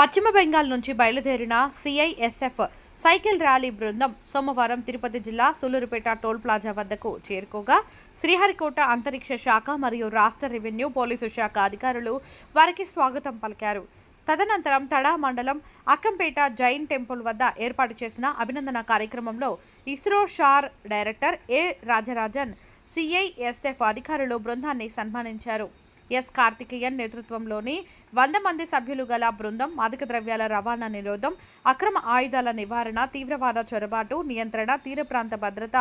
పశ్చిమ బెంగాల్ నుంచి బయలుదేరిన సిఐఎస్ఎఫ్ సైకిల్ ర్యాలీ బృందం సోమవారం తిరుపతి జిల్లా సూలూరుపేట టోల్ ప్లాజా వద్దకు చేరుకోగా శ్రీహరికోట అంతరిక్ష శాఖ మరియు రాష్ట్ర రెవెన్యూ పోలీసు శాఖ అధికారులు వారికి స్వాగతం పలికారు. తదనంతరం తడా మండలం అక్కంపేట జైన్ టెంపుల్ వద్ద ఏర్పాటు చేసిన అభినందన కార్యక్రమంలో ISRO SHAR director A Rajarajan CISF అధికారులు బృందాన్ని సన్మానించారు. ఎస్ కార్తికేయన్ నేతృత్వంలోని వంద మంది సభ్యులు గల బృందం మాదక ద్రవ్యాల రవాణా నిరోధం అక్రమ ఆయుధాల నివారణ తీవ్రవాద చొరబాటు నియంత్రణ తీర ప్రాంత భద్రత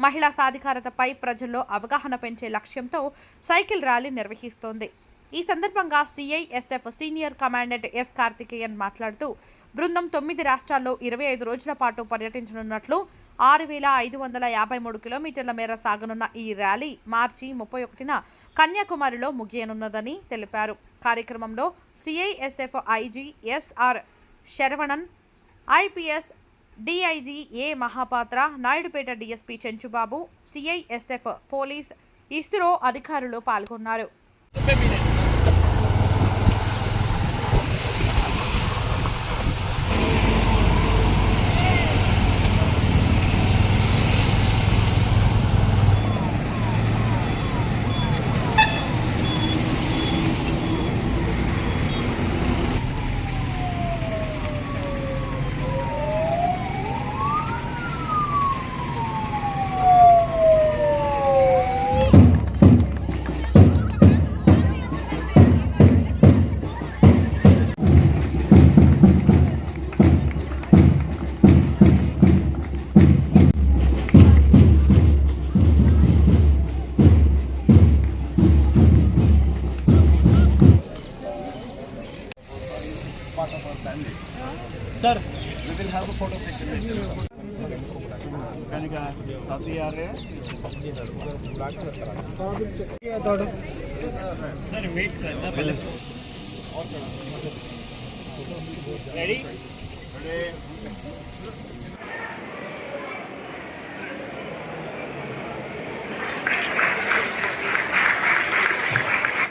మహిళా సాధికారతపై ప్రజల్లో అవగాహన పెంచే లక్ష్యంతో సైకిల్ ర్యాలీ నిర్వహిస్తోంది. ఈ సందర్భంగా CISF senior commandant S Karthikeyan మాట్లాడుతూ బృందం తొమ్మిది రాష్ట్రాల్లో ఇరవై ఐదు రోజుల పాటు పర్యటించనున్నట్లు ఆరు వేల ఐదు వందల యాభై మూడు కిలోమీటర్ల మేర సాగనున్న ఈ ర్యాలీ మార్చి ముప్పై ఒకటిన కన్యాకుమారిలో ముగియనున్నదని తెలిపారు. కార్యక్రమంలో CISF IG SR Saravanan IPS DIG A Mahapatra Naidupeta DSP Chenchubabu CISF police ISRO అధికారులు పాల్గొన్నారు. Sir We will have a photo session later. కనుక ప్రతి ఆరే सर वेट करना पहले रेडी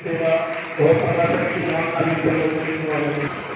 सेवा और प्रशासन की जवाबदारी को लेकर